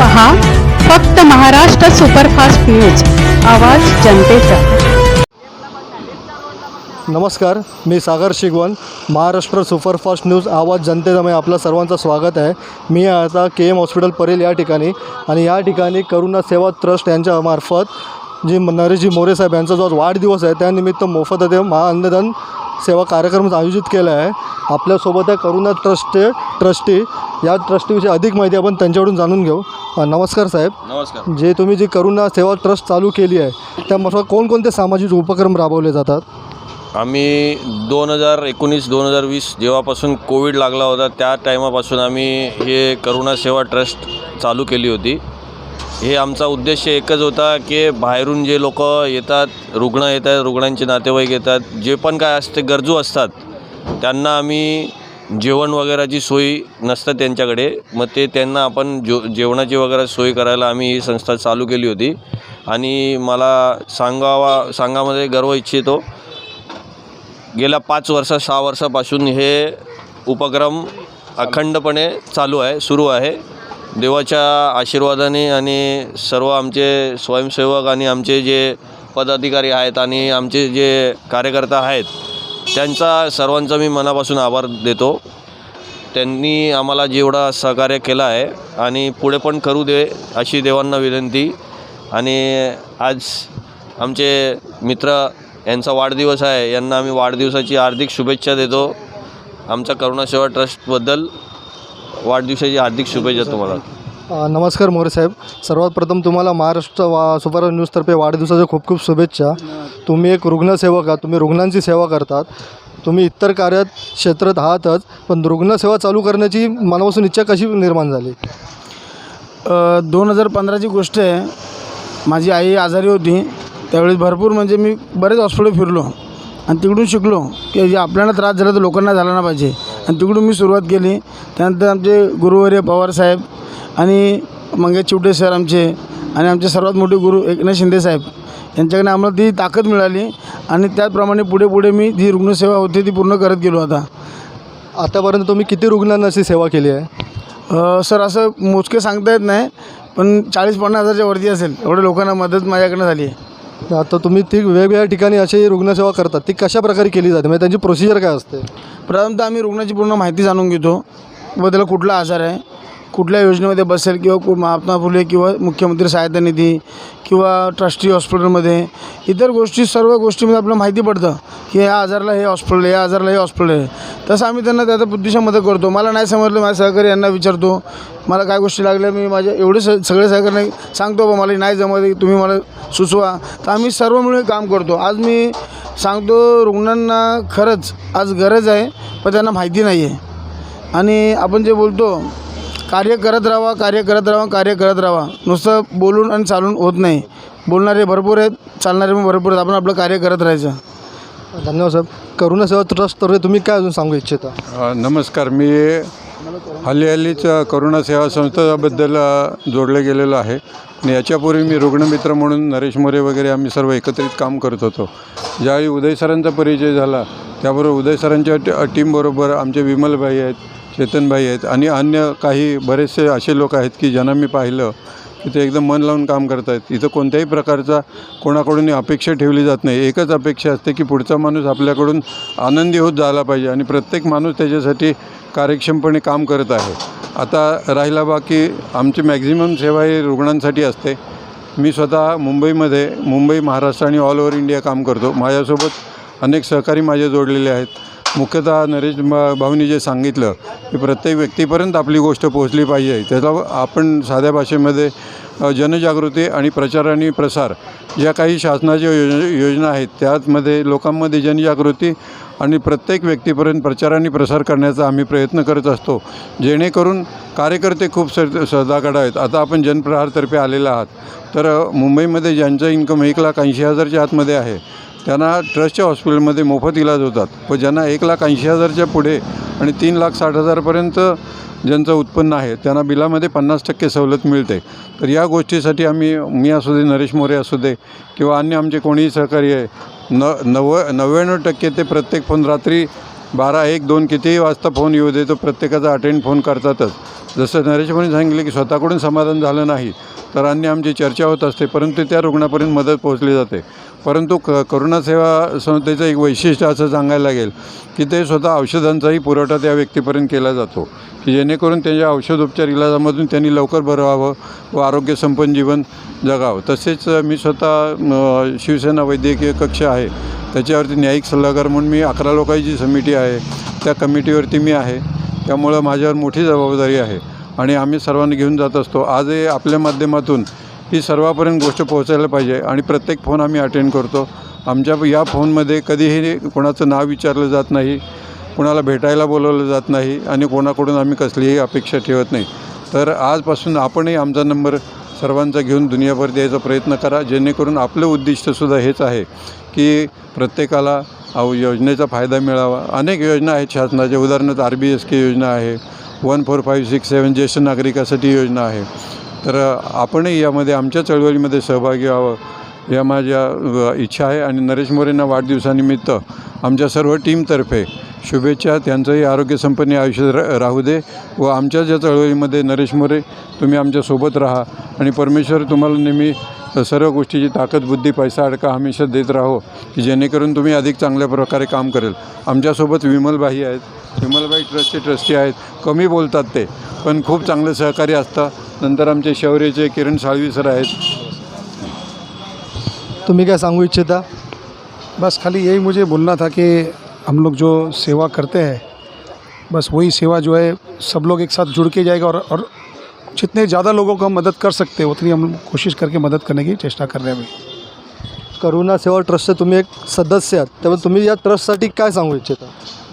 पहा फक्त Maharashtra superfast news. आवाज जनतेचा. नमस्कार मी सागर शिगवण. महाराष्ट्र सुपरफास्ट न्यूज आवाज जनतेमध्ये आपलं सर्वांचं स्वागत आहे. मी आता के एम हॉस्पिटल परेल या ठिकाणी. आणि या ठिकाणी करुणा सेवा ट्रस्ट यांच्यामार्फत जी नरेशजी मोरे साहेब यांचा जो आज वाढदिवस आहे त्यानिमित्त मोफत ते महाअन्नदान सेवा कार्यक्रम आयोजित केला आहे आपल्यासोबत आहे करुणा ट्रस्टचे ट्रस्टी. या ट्रस्टीविषयी अधिक माहिती आपण त्यांच्याकडून जाणून घेऊ. नमस्कार साहेब. नमस्कार. जे तुम्ही जी करुणा सेवा ट्रस्ट चालू केली आहे त्यामार्फत कोणकोणते सामाजिक उपक्रम राबवले जातात? आम्ही दोन हजार एकोणीस दोन हजार वीस जेव्हापासून कोविड लागला होता त्या टायमापासून आम्ही हे करुणा सेवा ट्रस्ट चालू केली होती. हे आमचा उद्देश एकच होता की बाहेरून जे लोक येतात रुग्ण येतात रुग्णांचे नातेवाईक येतात जे पण काय असते गरजू असतात त्यांना आम्ही जेवण वगैरेची सोय नसतं त्यांच्याकडे. मग ते त्यांना आपण जो जेवणाची वगैरे सोय करायला आम्ही ही संस्था चालू केली होती. आणि मला सांगावा सांगामध्ये गर्व इच्छितो गेल्या पाच वर्ष सहा वर्षापासून हे उपक्रम अखंडपणे चालू आहे सुरू आहे. देवाच्या आशीर्वादाने आणि सर्व आमचे स्वयंसेवक आणि आमचे जे पदाधिकारी आहेत आणि आमचे जे कार्यकर्ता आहेत त्यांचा सर्वांचा मी मनापासून आभार देतो. त्यांनी आम्हाला जेवढा सहकार्य केलं आहे आणि पुढे पण करू दे अशी देवांना विनंती. आणि आज आमचे मित्र यांचा वाढदिवस आहे यांना आम्ही वाढदिवसाची हार्दिक शुभेच्छा देतो. आमच्या करुणा सेवा ट्रस्टबद्दल वाढदिवसाची हार्दिक शुभेच्छा तुम्हाला. अ, नमस्कार मोरे साहेब. सर्वात प्रथम तुम्हाला महाराष्ट्र वा सुपर न्यूजतर्फे वाढदिवसाच्या खूप खूप शुभेच्छा. तुम्ही एक रुग्णसेवक आहात तुम्ही रुग्णांची सेवा करतात. तुम्ही इतर कार्यात क्षेत्रात आहातच पण रुग्णसेवा चालू करण्याची मनापासून इच्छा कशी निर्माण झाली? दोन हजार पंधराची गोष्ट आहे. माझी आई आजारी होती. त्यावेळेस भरपूर म्हणजे मी बरेच हॉस्पिटल फिरलो. आणि तिकडून शिकलो की जे आपल्याला त्रास झाला तर लोकांना झाला ना पाहिजे. आणि तिकडून मी सुरुवात केली. त्यानंतर आमचे गुरुवर्य पवारसाहेब आणि मंगेश चिवटे सर आमचे आणि आमचे सर्वात मोठे गुरु एकनाथ शिंदे साहेब यांच्याकडे आम्हाला ती ताकद मिळाली आणि त्याचप्रमाणे पुढे पुढे मी जी रुग्णसेवा होती ती पूर्ण करत गेलो आता. आतापर्यंत तुम्ही किती रुग्णांना अशी सेवा केली आहे? सर असं मोजके सांगता येत नाही पण चाळीस पन्नास हजारच्या वरती असेल. एवढ्या लोकांना मदत माझ्याकडनं झाली आहे. आता तुम्ही ती वेगवेगळ्या ठिकाणी अशी रुग्णसेवा करतात. ती कशा प्रकारे केली जाते? म्हणजे त्यांची प्रोसिजर काय असते? प्रथमतः आम्ही रुग्णाची पूर्ण माहिती जाणून घेतो व त्याला कुठला आजार आहे कुठल्या योजनेमध्ये बसेल किंवा कु महात्मा फुले किंवा मुख्यमंत्री सहायता निधी किंवा ट्रस्टी हॉस्पिटलमध्ये इतर गोष्टी सर्व गोष्टीमध्ये आपल्याला माहिती पडतं की या आजारला हे हॉस्पिटल आहे या आजारला हे हॉस्पिटल आहे. तसं आम्ही त्यांना त्याचा बुद्धीशा मदत करतो. मला नाही समजलं माझ्या सहकारी यांना विचारतो मला काय गोष्टी लागल्या? मी माझ्या एवढे स सगळे सहकारी सांगतो बा मला नाही जमत तुम्ही मला सुचवा. तर आम्ही सर्व मिळून काम करतो. आज मी सांगतो रुग्णांना खरंच आज गरज आहे पण त्यांना माहिती नाही आहे आणि आपण जे बोलतो कार्य करत राहा कार्य करत राहा कार्य करत राहा. नुसतं बोलून आणि चालून होत नाही. बोलणारे भरपूर आहेत चालणारे पण भरपूर आहेत. आपण आपलं कार्य करत राहायचं. धन्यवाद साहेब. करुणा सेवा ट्रस्टतर्फे तुम्ही काय अजून सांगू इच्छिता? अ, नमस्कार. मी हल्ली हल्लीच करुणा सेवा संस्थेबद्दल अ, जोडले गेलेलो आहे. आणि याच्यापूर्वी मी रुग्णमित्र म्हणून नरेश मोरे वगैरे आम्ही सर्व एकत्रित काम करत होतो. ज्यावेळी उदय सरांचा परिचय झाला त्याबरोबर उदय सरांच्या ट टीमबरोबर आमचे विमलभाई आहेत चेतनभाई आहेत. आणि अन्य काही बरेचसे असे लोक आहेत की ज्यांना मी पाहिलं की ते एकदम मन लावून काम करत आहेत इथं कोणत्याही प्रकारचा कोणाकडून अपेक्षा ठेवली जात नाही. एकच अपेक्षा असते की पुढचा माणूस आपल्याकडून आनंदी होत झाला पाहिजे आणि प्रत्येक माणूस त्याच्यासाठी कार्यक्षमपणे काम करत आहे. आता राहिला बाकी आमची मॅक्झिमम सेवा ही रुग्णांसाठी असते. मी स्वतः मुंबईमध्ये मुंबई महाराष्ट्र आणि ऑल ओव्हर इंडिया काम करतो. माझ्यासोबत अनेक सहकारी माझे जोडलेले आहेत. मुख्यतः नरेश भाऊनी जे सांगितलं की प्रत्येक व्यक्तीपर्यंत आपली गोष्ट पोहोचली पाहिजे. त्याचा आपण साध्या भाषेमध्ये जनजागृती आणि प्रचार आणि प्रसार ज्या काही शासनाच्या योज योजना आहेत. त्यामध्ये लोकांमध्ये जनजागृती आणि प्रत्येक व्यक्तीपर्यंत प्रचार आणि प्रसार करण्याचा आम्ही प्रयत्न करत असतो. जेणेकरून कार्यकर्ते खूप सर सदाकडा आहेत. आता आपण जनप्रहारतर्फे आलेला आहात. तर मुंबईमध्ये ज्यांचं इन्कम एक लाख ऐंशी हजारच्या आतमध्ये आहे त्यांना ट्रस्टच्या हॉस्पिटलमध्ये मोफत इलाज होतात. व ज्यांना एक लाख ऐंशी हजारच्या पुढे आणि तीन लाख साठ हजारपर्यंत ज्यांचं उत्पन्न आहे त्यांना बिलामध्ये पन्नास टक्के सवलत मिळते. तर या गोष्टीसाठी आम्ही मी असू दे नरेश मोरे असू दे किंवा अन्य आमचे कोणीही सहकारी आहे न नव्व नव्याण्णव टक्के ते प्रत्येक फोन रात्री बारा एक दोन कितीही वाजता फोन येऊ दे तो प्रत्येकाचा अटेंड फोन करतातच. जसं नरेशभाईंनी सांगितलं की स्वतःकडून समाधान झालं नाही तर अन्य आमची चर्चा होत असते परंतु त्या रुग्णापर्यंत मदत पोहोचली जाते. परंतु क करुणा सेवा संस्थेचं एक वैशिष्ट्य असं सांगायला लागेल की ते स्वतः औषधांचाही पुरवठा त्या व्यक्तीपर्यंत केला जातो. की जेणेकरून त्यांच्या औषधोपचार इलाजामधून त्यांनी लवकर बरं व्हावं व आरोग्य संपन्न जीवन जगावं. तसेच मी स्वतः शिवसेना वैद्यकीय कक्ष आहे. त्याच्यावरती न्यायिक सल्लागार म्हणून मी अकरा लोकांची समिती आहे. त्या कमिटीवरती मी आहे. त्यामुळं माझ्यावर मोठी जबाबदारी आहे. आणि आम्ही सर्वांनी घेऊन जात असतो. आजही आपल्या माध्यमातून ही सर्वापर्यंत गोष्ट पोहोचायला पाहिजे आणि प्रत्येक फोन आम्ही अटेंड करतो. आमच्या या फोनमध्ये कधीही कोणाचं नाव विचारलं जात नाही कोणाला भेटायला बोलवलं जात नाही आणि कोणाकडून आम्ही कसलीही अपेक्षा ठेवत नाही. तर आजपासून आपणही आमचा नंबर सर्वांचा घेऊन दुनियाभर द्यायचा प्रयत्न करा. जेणेकरून आपलं उद्दिष्टसुद्धा हेच आहे की प्रत्येकाला योजनेचा फायदा मिळावा. अनेक योजना आहेत शासनाच्या. उदाहरणार्थ आर बी एस के योजना आहे one four five six seven ज्येष्ठ नागरिकासाठी योजना आहे. तर आपणही यामध्ये आमच्या चळवळीमध्ये सहभागी व्हावं या माझ्या इच्छा आहे. आणि नरेश मोरेंना वाढदिवसानिमित्त आमच्या सर्व टीमतर्फे शुभेच्छा. त्यांचंही आरोग्यसंपन्न आयुष्य र राहू दे. व आमच्या ज्या चळवळीमध्ये नरेश मोरे तुम्ही आमच्यासोबत राहा. आणि परमेश्वर तुम्हाला नेहमी तर सर्व गोष्टीची ताकद बुद्धी पैसा अडका हमेशा देत राहो की जेणेकरून तुम्ही अधिक चांगल्या प्रकारे काम करेल. आमच्यासोबत विमलबाई आहेत. विमलबाई ट्रस्टचे ट्रस्टी आहेत. कमी बोलतात ते पण खूप चांगले सहकारी असतात. नंतर आमचे शौर्यचे किरण साळवी सर आहेत. तुम्ही काय सांगू इच्छिता? बस खाली यही मुझे बोलना था कि हम लोग जो सेवा करते हैं बस वही सेवा जो है सब लोग एक साथ जुड़ के जाएगा और और जितने ज़्यादा लोगों को हम मदद कर सकते हैं उतनी हम कोशिश करके मदद करने की चेष्टा कर रहे हैं करुणा सेवा ट्रस्टचे तुम्ही एक सदस्य आहात त्यामुळे तुम्ही या ट्रस्टसाठी काय सांगू इच्छिता?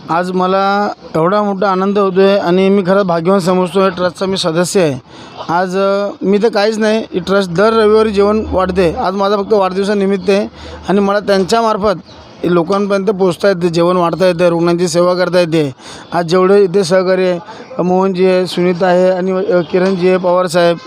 आज मला एवढा मोठा आनंद होतो आहे आणि मी खरंच भाग्यवान समजतो आहे ट्रस्टचा मी सदस्य आहे. आज मी तर काहीच नाही ही ट्रस्ट दर रविवारी जेवण वाढते. आज माझा फक्त वाढदिवसानिमित्त आहे आणि मला त्यांच्यामार्फत लोकांपर्यंत पोचता येते जेवण वाढता येते रुग्णांची सेवा करता येते. आज जेवढे इथे सहकारी आहे मोहनजी आहे सुनीता आहे आणि किरणजी आहे पवारसाहेब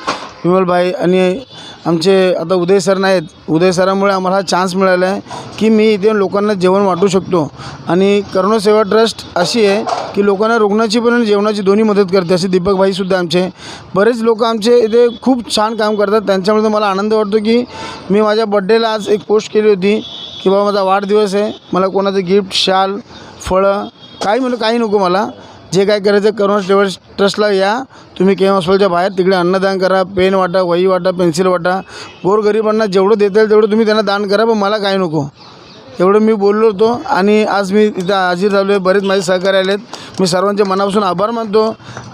विमलभाई आणि आमचे आता उदय सर नाहीत. उदय सरामुळे आम्हाला हा चान्स मिळाला आहे की मी इथे लोकांना जेवण वाटू शकतो. आणि करुणा सेवा ट्रस्ट अशी आहे की लोकांना रुग्णाची पण आणि जेवणाची दोन्ही मदत करते असे दीपकभाईसुद्धा आमचे. बरेच लोक आमचे इथे खूप छान काम करतात. त्यांच्यामुळे मला आनंद वाटतो की मी माझ्या बड्डेला आज एक पोस्ट केली होती. की बाबा माझा वाढदिवस आहे मला कोणाचं गिफ्ट शाल फळं काही म्हणलं काही नको मला. जे काय करायचं करुणा सेवा ट्रस्टला या. तुम्ही के एम हॉस्पिटलच्या बाहेर तिकडे अन्नदान करा पेन वाटा वही वाटा पेन्सिल वाटा. गोरगरिबांना जेवढं देता येईल तेवढं तुम्ही त्यांना दान करा पण मला काही नको. एवढं मी बोललो होतो आणि आज मी इथं हाजीर झालो आहे बरेच माझे सहकारी आहेत मी सर्वांच्या मनापासून आभार मानतो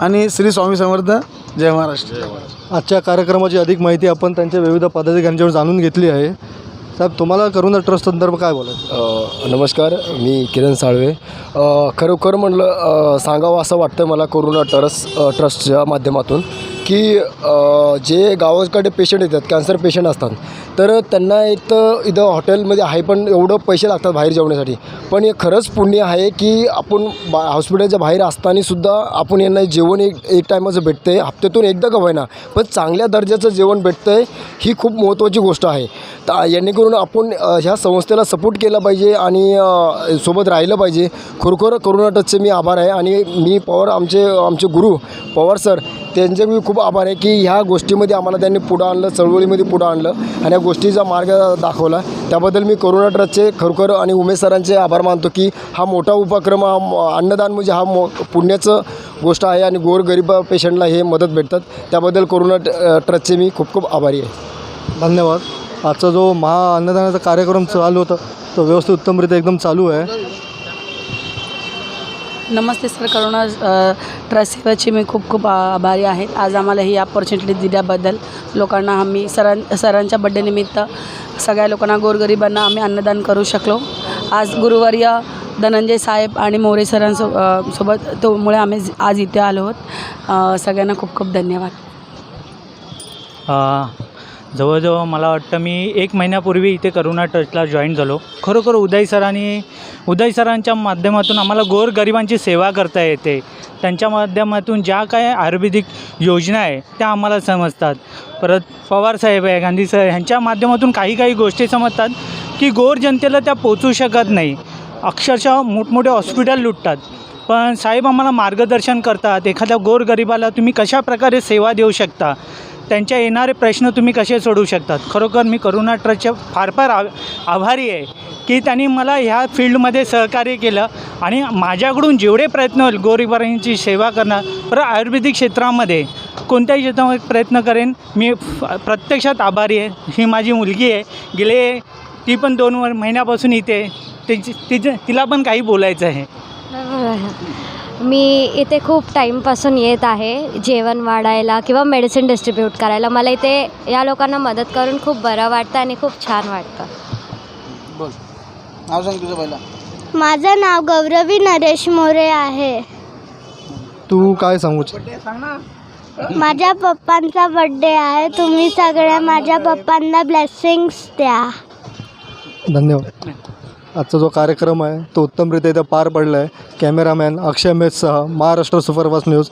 आणि श्री स्वामी समर्थ. जय महाराष्ट्र. आजच्या कार्यक्रमाची अधिक माहिती आपण त्यांच्या विविध पदाधिकाऱ्यांच्यावर जाणून घेतली आहे. साहेब तुम्हाला करुणा ट्रस्ट संदर्भ काय बोलायचं? अ, नमस्कार मी किरण साळवे. अ, खरोखर म्हणलं अ, सांगावं असं वाटतं मला कोरोना ट्रस्ट अ, ट्रस्टच्या माध्यमातून की अ, जे गावाकडे पेशंट येतात कॅन्सर पेशंट असतात तर त्यांना एक तर इथं हॉटेलमध्ये आहे पण एवढं पैसे लागतात बाहेर जेवण्यासाठी. पण हे खरंच पुण्य आहे की आपण बा हॉस्पिटलच्या बाहेर असतानासुद्धा आपण यांना जेवण एक एक टायमाचं भेटतं आहे हप्त्यातून एकदा का होईना. पण चांगल्या दर्जाचं जेवण भेटतं आहे ही खूप महत्त्वाची गोष्ट आहे. तर जेणेकरून आपण ह्या संस्थेला सपोर्ट केला पाहिजे आणि सोबत राहिलं पाहिजे. खरोखर करुणा टचचे मी आभार आहे आणि मी पवार आमचे आमचे गुरु पवार सर त्यांचे मी खूप आभार आहे की ह्या गोष्टीमध्ये आम्हाला त्यांनी पुढं आणलं चळवळीमध्ये पुढं आणलं आणि या गोष्टीचा मार्ग दाखवला. त्याबद्दल मी करोना ट्रस्टचे खरोखर आणि उमेश सरांचे आभार मानतो की हा मोठा उपक्रम हा अन्नदान म्हणजे हा मो पुण्याचं गोष्ट आहे आणि गोरगरीब पेशंटला हे मदत भेटतात. त्याबद्दल करोना ट- ट्रस्टचे मी खूप खूप आभारी आहे. धन्यवाद. आजचा जो महा अन्नदानाचा कार्यक्रम चालू होता तो व्यवस्थित उत्तमरित्या एकदम चालू आहे. नमस्ते सर करुणा ट्रस्ट सेवाची मी खूप खूप आभारी आहेत आज आम्हाला ही अपॉर्च्युनिटी दिल्याबद्दल लोकांना आम्ही सरां सरांच्या बड्डेनिमित्त सगळ्या लोकांना गोरगरिबांना आम्ही अन्नदान करू शकलो. आज गुरुवार्य धनंजय साहेब आणि मोरे सरांसो सोबत तोमुळे आम्ही आज इथे आलो आहोत. सगळ्यांना खूप खूप धन्यवाद. जवळजवळ मला वाटतं मी एक महिन्यापूर्वी इथे करुणा ट्रस्टला जॉईन झालो. खरोखर उदय सरांनी उदय सरांच्या माध्यमातून आम्हाला गोरगरिबांची सेवा करता येते. त्यांच्या माध्यमातून ज्या काय आयुर्वेदिक योजना आहे त्या आम्हाला समजतात. परत पवारसाहेब आहे गांधी साहेब ह्यांच्या माध्यमातून काही काही गोष्टी समजतात की गोर जनतेला त्या पोचू शकत नाही. अक्षरशः मोठमोठे हॉस्पिटल लुटतात. पण साहेब आम्हाला मार्गदर्शन करतात. एखाद्या गोरगरिबाला तुम्ही कशा प्रकारे सेवा देऊ शकता? त्यांच्या येणारे प्रश्न तुम्ही कसे सोडवू शकतात? खरोखर मी करुणा ट्रस्टचे फार फार आ आभारी आहे की त्यांनी मला ह्या फील्डमध्ये सहकार्य केलं आणि माझ्याकडून जेवढे प्रयत्न होईल गोरगरिबांची सेवा करणं पर आयुर्वेदिक क्षेत्रामध्ये कोणत्याही क्षेत्रामध्ये प्रयत्न करेन मी प्रत्यक्षात आभारी आहे. ही माझी मुलगी आहे गेले ती पण दोन वर महिन्यापासून इथे तिची तिचं तिला पण काही बोलायचं आहे. मी इथे खूप टाईमपासून येत आहे जेवण वाढायला किंवा मेडिसिन डिस्ट्रीब्यूट करायला. मला इथे या लोकांना मदत करून खूप बरं वाटतं आणि खूप छान वाटतं. बोल. नाव सांग तुझं पहिला. माझं नाव गौरवी नरेश मोरे आहे. तू काय सांगू माझ्या पप्पांचा बड्डे आहे. तुम्ही सगळ्या माझ्या पप्पांना ब्लेसिंग्स द्या. धन्यवाद. आजचा जो कार्यक्रम आहे तो उत्तमरित्या इथं पार पडला आहे कॅमेरामॅन अक्षय मेससह महाराष्ट्र सुपरफास्ट न्यूज.